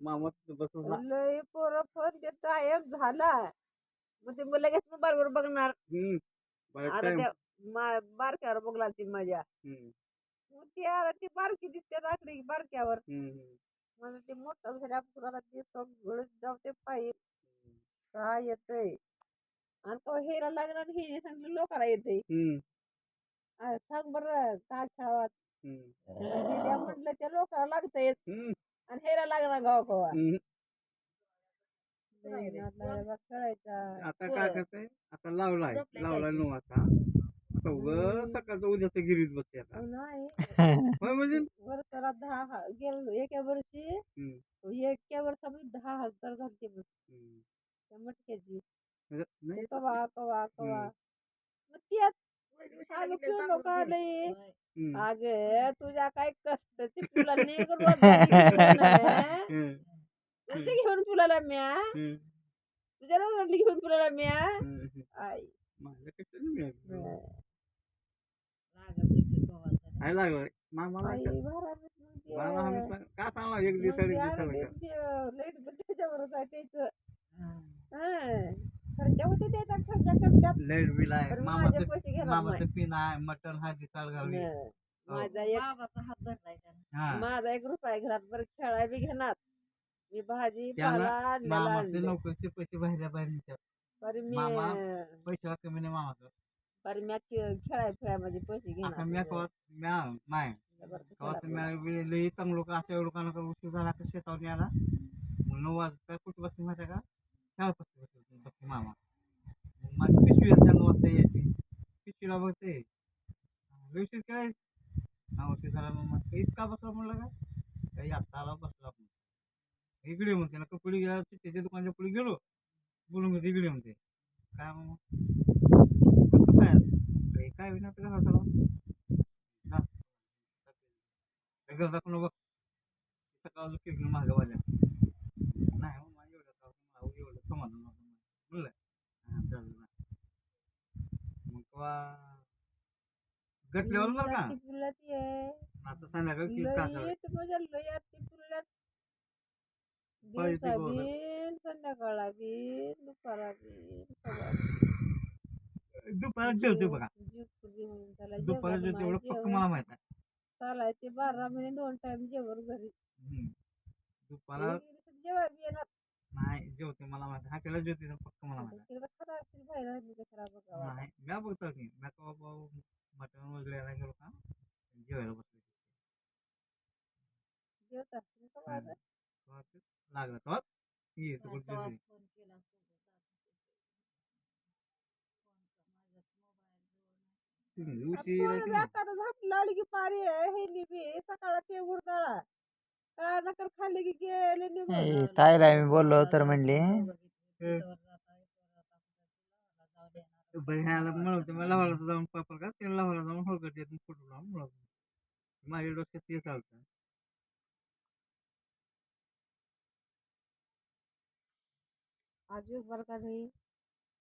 मामा बसून लय पोरं फोन ते टायम झाला मग ते मला लगेच मोबाईलवर बघणार हम्म. बरं आता time. त्या मा- बारक्यावर बघला ती माझ्या. मग ती आता ती बारकी दिसते आकडी बारक्यावर. मला ते मोठं झाल्या पुराला ते तो घडत जाऊ ते पाहिजे काय येतंय आणि तो हेरा लागला आणि हे सांगितलं लोकाला येते हम्म. सांग बरं काय खेळावा हम्म. द्या म्हटलं त्या लोकाला लागतंय हम्म. आणि हेरा लागला गाव. खेळायचा आता काय करताय? आता लावलाय लावलाय नऊ वाजता आता उग सकाळचं उद्याचं गिरीत बसते आता. नाही. होय म्हणजे? वर्षाला दहा हा- गेलो एका वर्षी. हम्म. एका वर्षामध्ये दहा हजार झालते बघ. हम्म. त्या मटक्याची. म्हणजे नाही? कवा कवा कवा. मग तेच अगं पिऊ नका हम्म. अग तुझ्या काय कष्ट तुला. तुझे घेऊन तुला म्या. तुझ्या रोज घेऊन तुला म्या. आई. लागलं? आई. मामा का सांगला एक दिवस त्याच्यावरच आहे त्याचं. हं. खर्चा होते त्याचा खर्चा करतात. लाइट बिल आहे. पण मामाचं माझे पैसे घेणार मामाचं नाही. पिन आहे. मटण हा दिसाल घालवी. माझा एक बाबाचा हात धरलाय त्यानं. हा. माझा एक रुपया घरात. बरं खेळाय बी घेणार. मी भाजी पाला आणलेला मामाचे आणलं. नोकरीचे पैसे बाहेरच्या बाहेर निघतात. बरं मी मामा पैशाला कमी नाही मामाचं. बरं मी खेळ खेळाय खेळाय माझे पैसे आता घेणार म्या कवा म्या नाही. बरं ते कवा खेळा. म्या बी लई चांगलं लोक अशा लोकांना उशीर झाला का शेतावर यायला मग नऊ वाजता कुठे बसते माहिती आहे का? शाळा बसते मामा. मग माझी पिशवी असते नऊ वाजता यायची. पिशवीला बघते लई उशीर काय हा उशीर झाला मग मग काहीच का बसला म्हणलं काय? काही आत्ता आला बसला आपण इकडे म्हणते ना कपडे गेला त्याच्या दुकानच्या पुढे गेलो. बोलून म्हणते इकडे म्हणते. काय मग कसं आहे? काय होईना तर घरात आलो जा. काय गरज दाखवून बघ. सकाळ किरण मागं वाल्या. नाही हो, मग माझ्या एवढं का? मला एवढं समाधान मग तेव्हा गट लेवल बरं का ती पुलाची आहे. आता संध्याकाळी लई येत लई दिवसा बोलत. बिन बिन दुपारा बिन सगळं. दुपारात जेवते बघा जीव खुली म्हणून त्याला दुपारात जेवण जेवते एवढं नाही, फक्त जेवण. मला माहीत आहे चालायचे बारा महिने दोन टाइम जेवण घरी हम्म. दुपारा बी येणार नाही जेवते मला माहीत आहे. हाकेला जेवते फक्त मला माहीत का म्या बघतो की म्या कवा भाऊ मटण वगैरे गेलो का जेवायला बसलो का हा. ते लागलं. तेव्हा ये तू. कुठे झापलं की पारी आहे हे निबी सकाळला ते उरताळा ताईला मी बोललो तर म्हणली बहिणाला म्हणतो मला लावायला जाऊन पापड का त्याला लावायला जाऊन होळकर येत फ़ोटो लावून म्हणतो माझ्या डोक्यात ते चालतं आजी बरं का नाही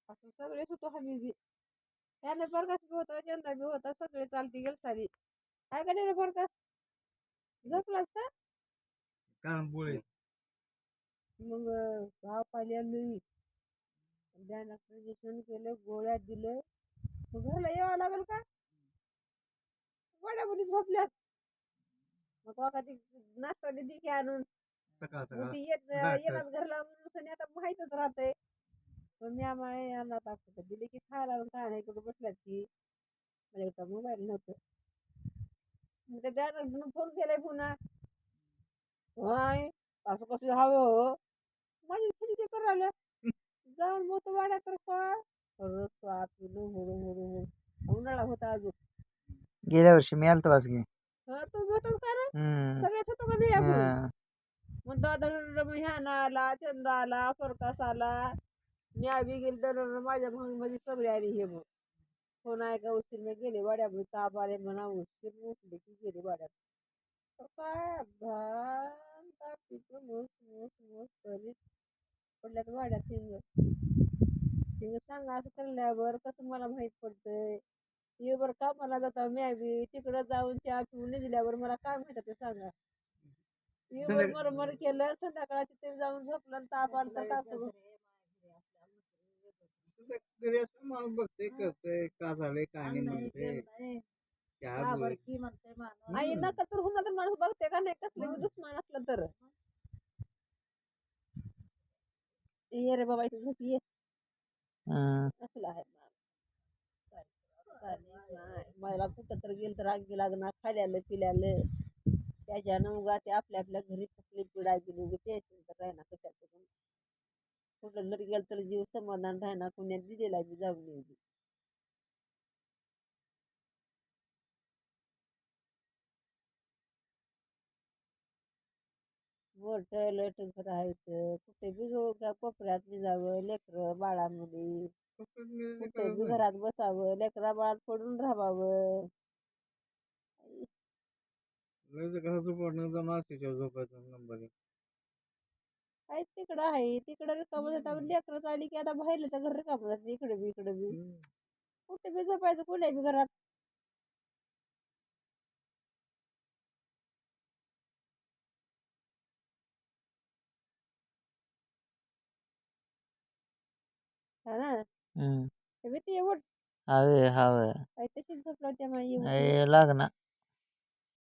असं सगळेच होतो हमी बी त्याने बरगास बी होता चंदा बी होता सगळे चालती गेल सारी। काय का नाही रे बरगास झोपलास का कारण बोळे मग गाव ध्यानात इंजेक्शन केलं गोळ्या दिलं मग घरला यावं लागेल का? गोळ्या मुली झोपल्यात. मग काका ती नाश्ता दिली की आणून सकाळ ती येत. येणार घरला म्हणून आता माहीतच राहतंय. पण मी आम्हाला यांना दाखवतो. दिली की खायला काय नाही कुठं बसल्यात की माझ्याकडे मोबाईल नव्हतं. मग ते ध्यानात फोन केलाय पुन्हा. होय असं कसं हवं हो? माझी खरेदी करायला जाऊन मग तो वाड्या तर काय परत तो आतून हुडू हुडू हुडू. उन्हाळा होता अजून. गेल्या वर्षी मी आलतो की हा तू भेटल का रे? हम्म. सगळ्याच होतो का नाही आपण हा. मग दादा ह्याना आला चंदा आला प्रकाश आला. मी आधी गेली तर माझ्या मध्ये सगळे आली हे मग कोण आहे का उशीर मी गेले वाड्यामध्ये ताप आले म्हणा उशीर उठले की गेले वाड्यात. तर काय अभ्यान तापीचं मूस मूस मूस करीत पडल्यात वाड्यात सिंग सिंग सांगा असं करल्यावर कसं मला माहीत पडतंय ये बरं का मला जाता मी बी तिकडं जाऊन त्या पिऊन दिल्यावर मला काय माहीत ते सांगा येऊन मरमर केलं संध्याकाळची ते जाऊन झोपलं ताप आला तर काय तुझं घरी असं माणूस बघते करतंय का झालंय का नाही म्हणते चहा आई नका तर होणार माणूस बघते का नाही कसले दुश्मन असलं तर ये रे बाबा इथे झोप ये हं. असलं आहे. चालेल, नाही. मला कुठं तर गेलं तर अंगी लागणार खाल्यालं पिल्यालं त्याच्यानं उगा ते आपल्या आपल्या घरी कसली पिढा गेली उगी टेन्शन तर राहणार कशाचं पण कुठं जरी गेलं तर जीव समाधान राहणार पुण्यात दिलेला बी जाऊन येऊ दे. मोठं लटक राहायचं कुठे बी का कोपऱ्यात बी जावं लेकरं बाळामध्ये. कुठे बी घरात बसावं लेकरा बाळात पडून राहावं. काय तिकडं आहे तिकडं रिकामं जातात लेकरं चालली की आता बाहेर तर घर रिकामं जाते इकडे बी इकडे बी. कुठे बी झोपायचं कुठे बी घरात. हा ना हं. ते बी ते एवढ हवे